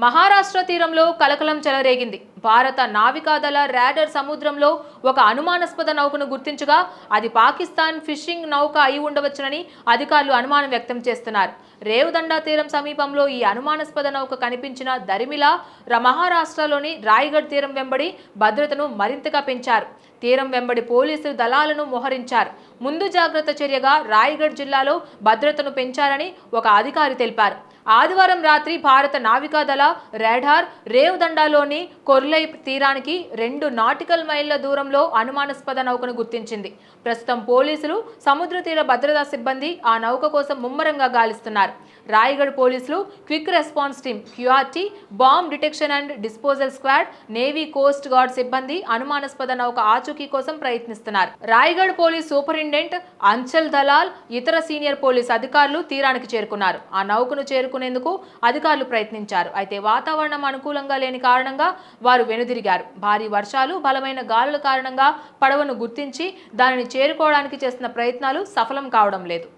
మహారాష్ట్ర తీరంలో కలకలం చెలరేగింది. భారత నావికాదళ ర్యాడర్ సముద్రంలో ఒక అనుమానాస్పద నౌకను గుర్తించగా అది పాకిస్తాన్ ఫిషింగ్ నౌక అయి ఉండవచ్చునని అధికారులు అనుమానం వ్యక్తం చేస్తున్నారు. రేవుదండా తీరం సమీపంలో ఈ అనుమానాస్పద నౌక కనిపించిన దరిమిలా ర- మహారాష్ట్రలోని రాయగఢ్ తీరం వెంబడి భద్రతను మరింతగా పెంచారు. తీరం వెంబడి పోలీసులు దళాలను మోహరించారు. ముందు జాగ్రత్త చర్యగా రాయగఢ్ జిల్లాలో భద్రతను పెంచారని ఒక అధికారి తెలిపారు. ఆదివారం రాత్రి భారత నావికాదళ రాడార్ రేవుదండాలోని కొర్లై తీరానికి రెండు నాటికల్ మైళ్ళ దూరంలో అనుమానాస్పద నౌకను గుర్తించింది. ప్రస్తుతం పోలీసులు సముద్ర తీర భద్రతా సిబ్బంది ఆ నౌక కోసం ముమ్మరంగా గాలిస్తున్నారు. రాయగఢ్ పోలీసులు quick response team QRT bomb detection and disposal squad navy coast guard సిబ్బంది అనుమానాస్పద నౌక ఆచూకీ కోసం ప్రయత్నిస్తున్నారు. రాయగఢ్ పోలీస్ సూపరింటెండెంట్ అంచల్ దలాల్ ఇతర సీనియర్ పోలీస్ అధికారులు తీరానికి చేరుకున్నారు. ఆ నౌకను చేరుకునేందుకు అధికారులు ప్రయత్నించారు. అయితే వాతావరణం అనుకూలంగా లేని కారణంగా వారు వెనుదిరిగారు. భారీ వర్షాలు బలమైన గాలుల కారణంగా పడవను గుర్తించి దానిని చేరుకోవడానికి చేస్తున్న ప్రయత్నాలు సఫలం కావడం లేదు.